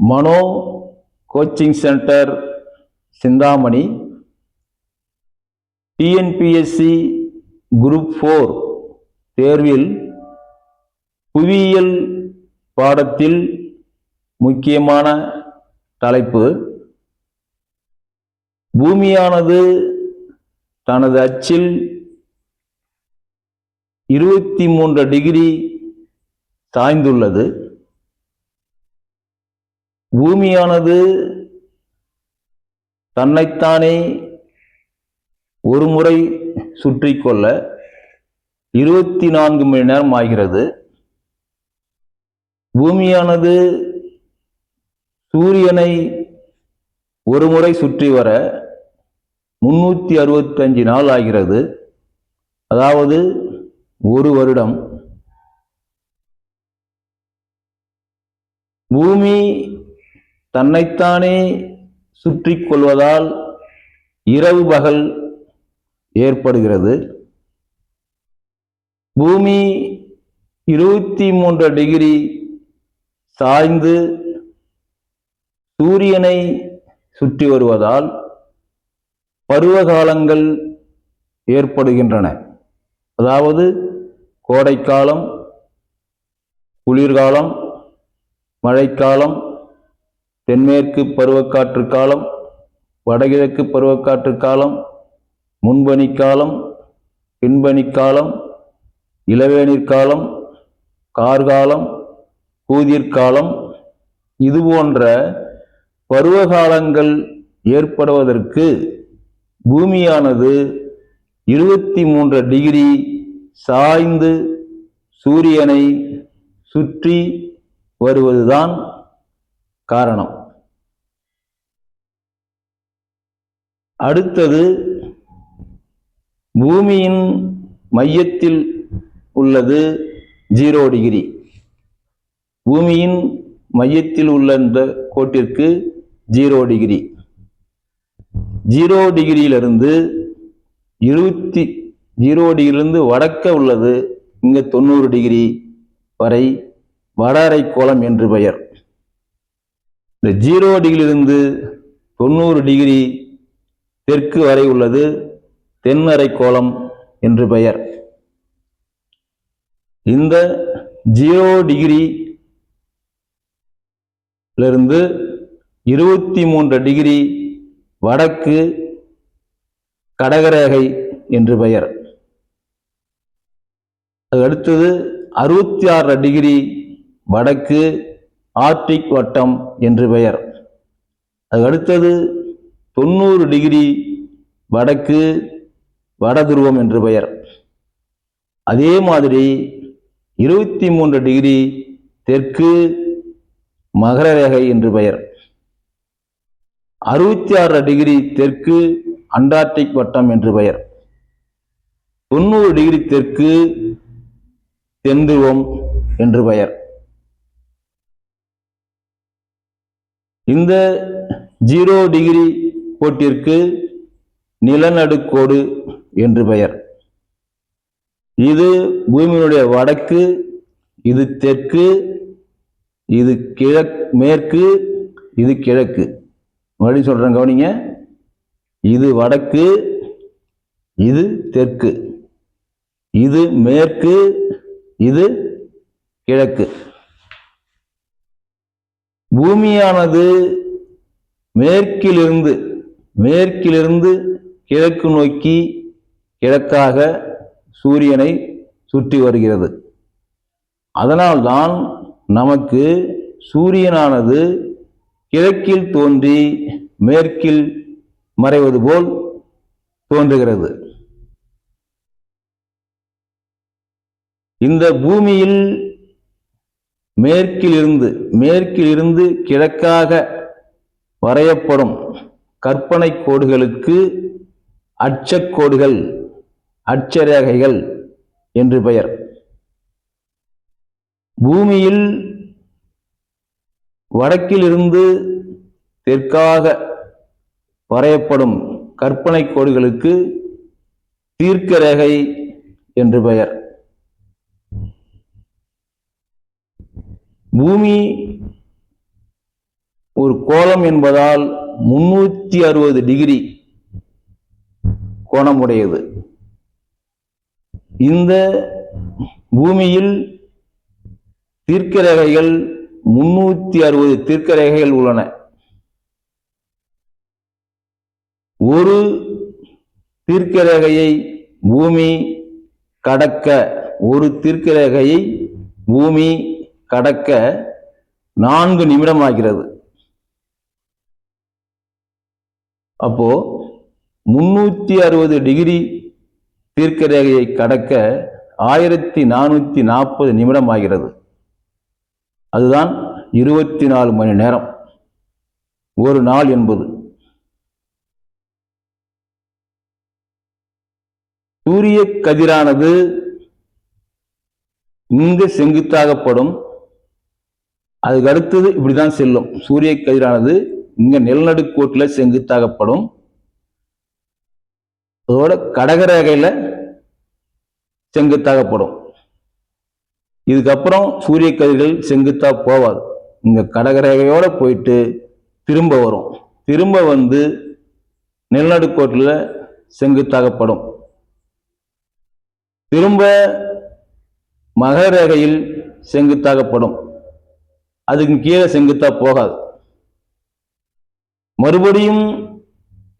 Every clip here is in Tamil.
Mano coaching centre Chintamani. TNPSC group four தேர்வில் புவியியல் பாடத்தில் முக்கியமான தலைப்பு. பூமியானது தனது அச்சில் இருபத்தி மூன்று டிகிரி சாய்ந்துள்ளது. பூமியானது தன்னைத்தானே ஒரு முறை சுற்றி கொள்ள இருபத்தி நான்கு மணி நேரம் ஆகிறது. பூமியானது சூரியனை ஒரு முறை சுற்றி வர முன்னூற்றி அறுபத்தஞ்சு நாள் ஆகிறது. அதாவது ஒரு வருடம். பூமி தன்னைத்தானே சுற்றி கொள்வதால் இரவு பகல் ஏற்படுகிறது. பூமி இருபத்தி மூன்று டிகிரி சாய்ந்து சூரியனை சுற்றி வருவதால் பருவகாலங்கள் ஏற்படுகின்றன. அதாவது கோடைக்காலம் குளிர்காலம் மழைக்காலம் தென்மேற்கு பருவக்காற்று காலம் வடகிழக்கு பருவக்காற்று காலம் முன்பனிக்காலம் பின்பனிக்காலம் இளவேநீர்காலம் கார்காலம் கூதிர்காலம் இது போன்ற பருவகாலங்கள் ஏற்படுவதற்கு பூமியானது இருபத்தி மூன்று டிகிரி சாய்ந்து சூரியனை சுற்றி வருவதுதான் காரணம். அடுத்தது பூமியின் மையத்தில் உள்ளது ஜீரோ டிகிரி பூமியின் மையத்தில் உள்ள இந்த கோட்டிற்கு ஜீரோ டிகிரி ஜீரோ டிகிரியிலிருந்து இருபத்தி ஜீரோ டிகிரியிலிருந்து வடக்க உள்ளது இங்கே தொண்ணூறு டிகிரி வரை வட அரைக்கோளம் என்று பெயர். இந்த ஜீரோ டிகிரியிலிருந்து தொண்ணூறு டிகிரி தெற்கு வரை உள்ளது தென்னரைக்கோளம் என்று பெயர். இந்த ஜீரோ டிகிரி இருந்து இருபத்தி மூன்று டிகிரி வடக்கு கடகரேகை என்று பெயர். அது அடுத்தது அறுபத்தி ஆறு டிகிரி வடக்கு ஆர்டிக் வட்டம் என்று பெயர். அது அடுத்தது தொண்ணூறு டிகிரி வடக்கு வடதுருவம் என்று பெயர். அதே மாதிரி இருபத்தி மூன்று டிகிரி தெற்கு மகர ரேகை என்று பெயர். அறுபத்தி ஆறு டிகிரி தெற்கு அண்டார்டிக் வட்டம் என்று பெயர். தொண்ணூறு டிகிரி தெற்கு தென்துருவம் என்று பெயர். இந்த ஜீரோ டிகிரி கோட்டிற்கு நிலநடுக்கோடு என்று பெயர். இது பூமியினுடைய வடக்கு இது தெற்கு இது கிழக் மேற்கு இது கிழக்கு. மறுபடியும் சொல்றேன் கவனிங்க. இது வடக்கு இது தெற்கு. இது மேற்கு இது கிழக்கு. பூமியானது மேற்கிலிருந்து மேற்கிலிருந்து கிழக்கு நோக்கி கிழக்காக சூரியனை சுற்றி வருகிறது. அதனால்தான் நமக்கு சூரியனானது கிழக்கில் தோன்றி மேற்கில் மறைவது போல் தோன்றுகிறது. இந்த பூமியில் மேற்கிலிருந்து மேற்கிலிருந்து கிழக்காக வரையப்படும் கற்பனை கோடுகளுக்கு அச்சக்கோடுகள் அட்சரேகைகள் என்று பெயர். பூமியில் வடக்கிலிருந்து தெற்காக வரையப்படும் கற்பனை கோடுகளுக்கு தீர்க்க ரேகை என்று பெயர். பூமி ஒரு கோலம் என்பதால் முன்னூத்தி அறுபது டிகிரி கோணமுடையது. இந்த பூமியில் தீர்க்கரேகைகள் முன்னூத்தி அறுபது தீர்க்கரேகைகள் உள்ளன. ஒரு தீர்க்கரேகையை பூமி கடக்க ஒரு தீர்க்கரேகையை பூமி கடக்க நான்கு நிமிடம் ஆகிறது அப்போ முன்னூத்தி அறுபது டிகிரி தீர்க்கரேகையை கடக்க ஆயிரத்தி நானூத்தி நாற்பது நிமிடம் ஆகிறது அதுதான் இருபத்தி நாலு மணி நேரம். ஒரு நாள் என்பது. சூரிய கதிரானது இங்கு செங்குத்தாகப்படும். அதுக்கு அடுத்தது இப்படிதான் செல்லும். சூரிய கதிரானது இங்க நிலநடுக்கோட்டில் செங்குத்தாகப்படும் அதோட கடகரேகையில செங்குத்தாகப்படும் இதுக்கப்புறம் சூரிய கதிர்கள் செங்குத்தா போவாது. இங்க கடகரேகையோட போயிட்டு திரும்ப வரும். திரும்ப வந்து நிலநடுக்கோட்டில் செங்குத்தாகப்படும் திரும்ப மகர ரேகையில் செங்குத்தாகப்படும் அதுக்கு கீழே செங்குத்தா போகாது. மறுபடியும்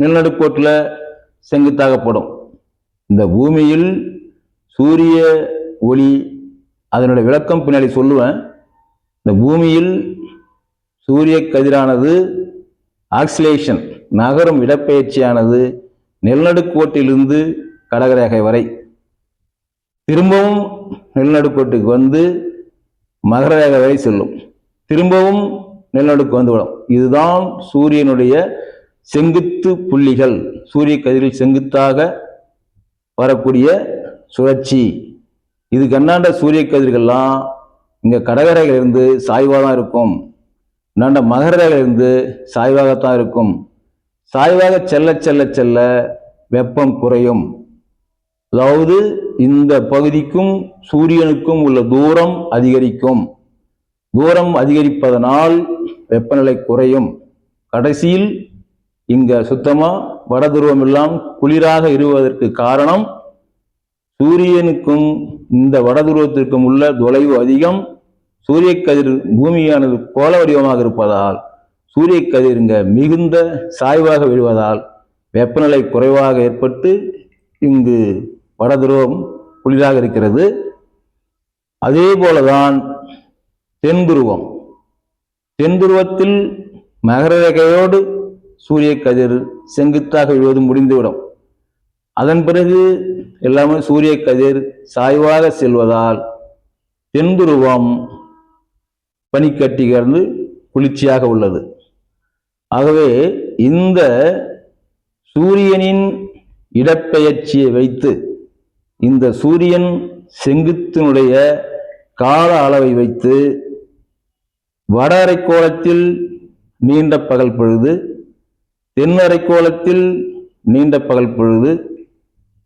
நிலநடுக்கோட்டில் செங்குத்தாகப்படும். இந்த பூமியில் சூரிய ஒளி அதனுடைய விளக்கம் பின்னாடி சொல்லுவேன். இந்த பூமியில் சூரிய கதிரானது ஆக்சிலேஷன் நகரும் இடப்பெயர்ச்சியானது நிலநடுக்கோட்டிலிருந்து கடகரேகை வரை. திரும்பவும் நிலநடுக்கோட்டுக்கு வந்து மகர ரேகை வரை செல்லும். திரும்பவும் நிலநடுக்கம் வந்துவிடும் இதுதான் சூரியனுடைய செங்குத்து புள்ளிகள். சூரிய கதிரில் செங்குத்தாக வரக்கூடிய சுழற்சி. இது கண்ணாண்ட சூரிய கதிர்கள்லாம்? இங்கே கடகரையிலிருந்து சாய்வாக தான் இருக்கும். இந்தாண்ட மகரையில இருந்து சாய்வாகத்தான் இருக்கும். சாய்வாக செல்ல செல்ல செல்ல வெப்பம் குறையும். அதாவது இந்த பகுதிக்கும் சூரியனுக்கும் உள்ள தூரம் அதிகரிக்கும். தூரம் அதிகரிப்பதனால் வெப்பநிலை குறையும். கடைசியில் இங்க சுத்தமா வடதுருவம் எல்லாம் குளிராக இருவதற்கு காரணம் சூரியனுக்கும் இந்த வடதுருவத்திற்கும் உள்ள தொலைவு அதிகம். சூரிய கதிர் பூமியானது கோள வடிவமாக இருப்பதால் சூரிய கதிர் இங்கே மிகுந்த சாய்வாக விழுவதால் வெப்பநிலை குறைவாக ஏற்பட்டு இங்கு வடதுருவம் குளிராக இருக்கிறது. அதே போலதான் தென் துருவம். தென் துருவத்தில் மகர ரேகையோடு சூரிய கதிர் செங்குத்தாக விழுவது முடிந்துவிடும். அதன் பிறகு எல்லாமே சூரிய கதிர் சாய்வாக செல்வதால் தென் துருவம் பனிக்கட்டிகர்ந்து குளிர்ச்சியாக உள்ளது. ஆகவே இந்த சூரியனின் இடப்பெயர்ச்சியை வைத்து இந்த சூரியன் செங்குத்தினுடைய கால அளவை வைத்து வட அரைக்கோளத்தில் நீண்ட பகல் பொழுது தென் அரைக்கோளத்தில் நீண்ட பகல் பொழுது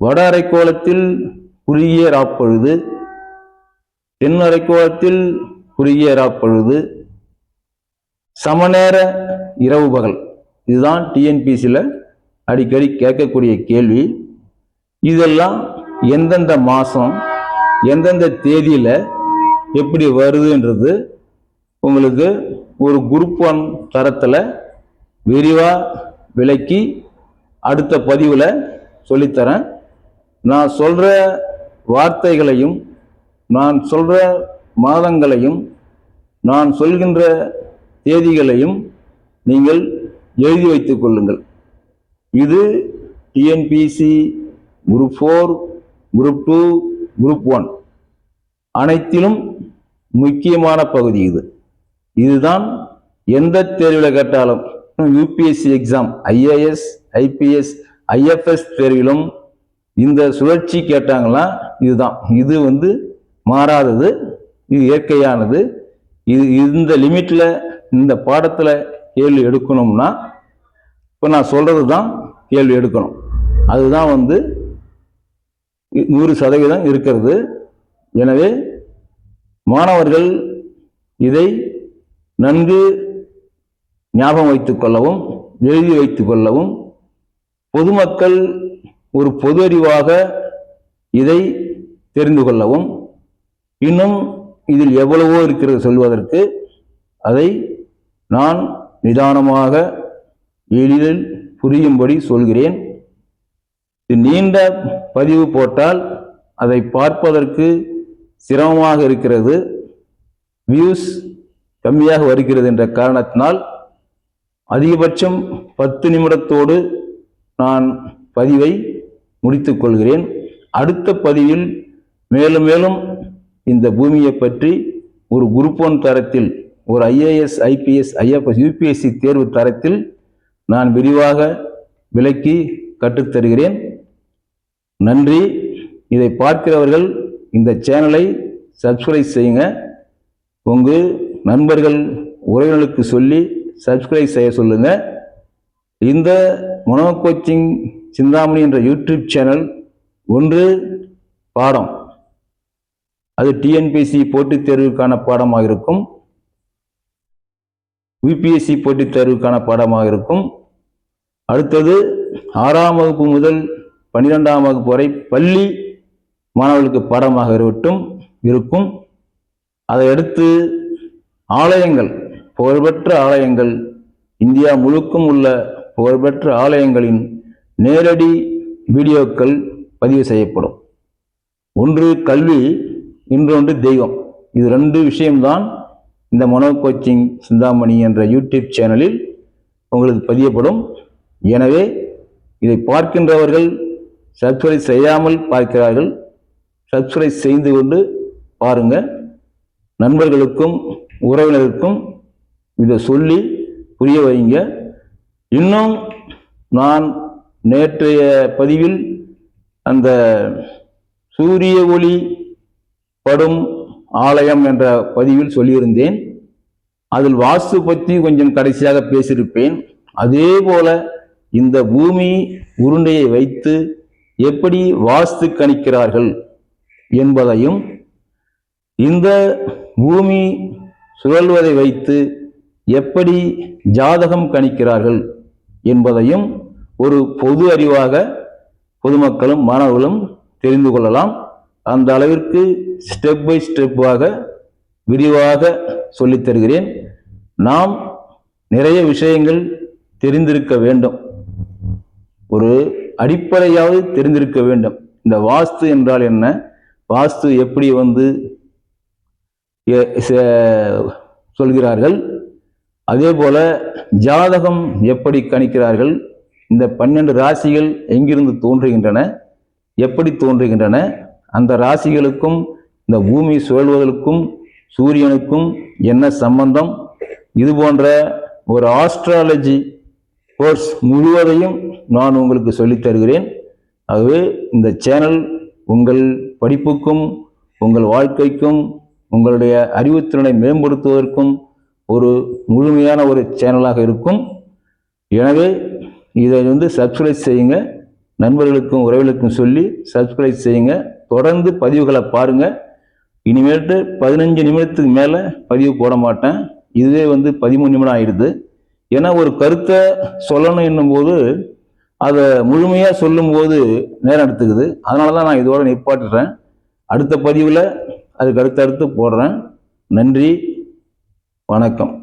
வட அரைக்கோளத்தில் குறுகிய ராப்பொழுது தென் அரைக்கோளத்தில் குறுகிய ராப்பொழுது சமநேர இரவு பகல். இதுதான் டிஎன்பிசியில் அடிக்கடி கேட்கக்கூடிய கேள்வி. இதெல்லாம் எந்தெந்த மாதம் எந்தெந்த தேதியில் எப்படி வருதுன்றது உங்களுக்கு ஒரு குரூப் ஒன் தரத்தில் விரிவாக விளக்கி அடுத்த பதிவில் சொல்லித்தரேன். நான் சொல்கிற வார்த்தைகளையும் நான் சொல்கிற மாதங்களையும் நான் சொல்கின்ற தேதிகளையும் நீங்கள் எழுதி வைத்துக் கொள்ளுங்கள். இது TNPSC group four group two group one அனைத்திலும் முக்கியமான பகுதி இது. இதுதான் எந்த தேர்வில் கேட்டாலும் UPSC exam IAS IPS IFS தேர்விலும் இந்த சுழற்சி கேட்டாங்களா இதுதான். இது வந்து மாறாதது இது இயற்கையானது. இது இந்த லிமிட்ல இந்த பாடத்துல கேள்வி எடுக்கணும்னா இப்போ நான் சொல்றது தான் கேள்வி எடுக்கணும். அதுதான் வந்து நூறு சதவீதம் இருக்கிறது. எனவே மாணவர்கள் இதை நன்கு ஞாபகம் வைத்துக் கொள்ளவும் எழுதி வைத்துக் கொள்ளவும் பொதுமக்கள் ஒரு பொது அறிவாக இதை தெரிந்து கொள்ளவும் இன்னும் இதில் எவ்வளவோ இருக்கிறது சொல்வதற்கு அதை நான் நிதானமாக எளிதில் புரியும்படி சொல்கிறேன். இது நீண்ட பதிவு போட்டால் அதை பார்ப்பதற்கு சிரமமாக இருக்கிறது. வியூஸ் கம்மியாக வருகிறது என்ற காரணத்தினால் அதிகபட்சம் பத்து நிமிடத்தோடு நான் பதிவை முடித்து கொள்கிறேன். அடுத்த பதிவில் மேலும் மேலும் இந்த பூமியை பற்றி ஒரு குரூப் ஒன் தரத்தில் ஒரு ஐஏஎஸ் ஐபிஎஸ் ஐஎஃப்எஸ் யூபிஎஸ்சி தேர்வு தரத்தில் நான் விரிவாக விளக்கி கற்றுத்தருகிறேன். நன்றி. இதை பார்க்கிறவர்கள் இந்த சேனலை சப்ஸ்கிரைப் செய்யுங்க. உங்கள் நண்பர்கள் உறவினர்களுக்கு சொல்லி சப்ஸ்கிரைப் செய்ய சொல்லுங்கள் இந்த மனோ கோச்சிங் சிந்தாமணி என்ற யூடியூப் சேனல் ஒன்று பாடம். அது டிஎன்பிஎஸ்சி போட்டித் தேர்வுக்கான பாடமாக இருக்கும். யூபிஎஸ்சி போட்டித் தேர்வுக்கான பாடமாக இருக்கும். அடுத்தது ஆறாம் வகுப்பு முதல் பன்னிரெண்டாம் வகுப்பு வரை பள்ளி மாணவர்களுக்கு பாடமாக இருக்கட்டும் இருக்கும். அதை அடுத்து ஆலயங்கள் புகழ்பெற்ற ஆலயங்கள் இந்தியா முழுக்கும் உள்ள புகழ்பெற்ற ஆலயங்களின் நேரடி வீடியோக்கள் பதிவு செய்யப்படும். ஒன்று கல்வி இன்னொன்று தெய்வம். இது ரெண்டு விஷயம்தான் இந்த மனோ கோச்சிங் சிந்தாமணி என்ற யூடியூப் சேனலில் உங்களுக்கு பதியப்படும். எனவே இதை பார்க்கின்றவர்கள் சப்ஸ்கிரைப் செய்யாமல் பார்க்கிறார்கள். சப்ஸ்கிரைப் செய்து கொண்டு பாருங்கள் நண்பர்களுக்கும் உறவினருக்கும் இதை சொல்லி புரிய வைங்க. இன்னும் நான் நேற்றைய பதிவில் அந்த சூரிய ஒளி படும் ஆலயம் என்ற பதிவில் சொல்லியிருந்தேன். அதில் வாஸ்து பற்றி கொஞ்சம் கடைசியாக பேசியிருப்பேன். அதே போல இந்த பூமி உருண்டையை வைத்து எப்படி வாஸ்து கணிக்கிறார்கள் என்பதையும் இந்த பூமி சுழல்வதை வைத்து எப்படி ஜாதகம் கணிக்கிறார்கள் என்பதையும் ஒரு பொது அறிவாக பொதுமக்களும் மாணவர்களும் தெரிந்து கொள்ளலாம். அந்த அளவிற்கு ஸ்டெப் பை ஸ்டெப்பாக விரிவாக சொல்லித் தருகிறேன். நாம் நிறைய விஷயங்கள் தெரிந்திருக்க வேண்டும். ஒரு அடிப்படையாவது தெரிந்திருக்க வேண்டும். இந்த வாஸ்து என்றால் என்ன? வாஸ்து எப்படி வந்து சொல்கிறார்கள். அதே போல ஜாதகம் எப்படி கணிக்கிறார்கள்? இந்த பன்னெண்டு ராசிகள் எங்கிருந்து தோன்றுகின்றன? எப்படி தோன்றுகின்றன? அந்த ராசிகளுக்கும் இந்த பூமி சுழல்வதற்கும் சூரியனுக்கும் என்ன சம்பந்தம்? இது போன்ற ஒரு ஆஸ்ட்ராலஜி கோர்ஸ் முழுவதையும் நான் உங்களுக்கு சொல்லித் தருகிறேன். ஆகவே இந்த சேனல் உங்கள் படிப்புக்கும் உங்கள் வாழ்க்கைக்கும் உங்களுடைய அறிவுத்திறனை மேம்படுத்துவதற்கும் ஒரு முழுமையான ஒரு சேனலாக இருக்கும். எனவே இதை வந்து சப்ஸ்கிரைப் செய்யுங்க. நண்பர்களுக்கும் உறவுகளுக்கும் சொல்லி சப்ஸ்கிரைப் செய்யுங்க. தொடர்ந்து பதிவுகளை பாருங்க. இனிமேட்டு பதினஞ்சு நிமிடத்துக்கு மேலே பதிவு போட மாட்டேன். இதுவே வந்து பதிமூணு நிமிடம் ஆயிடுது. ஏன்னா ஒரு கருத்தை சொல்லணும் என்னும்போது அதை முழுமையாக சொல்லும்போது நேரம் எடுத்துக்குது. அதனால தான் நான் இதோட நிப்பாட்டுறேன். அடுத்த பதிவில் அதுக்கு அடுத்தடுத்து போடுறேன். நன்றி. வணக்கம்.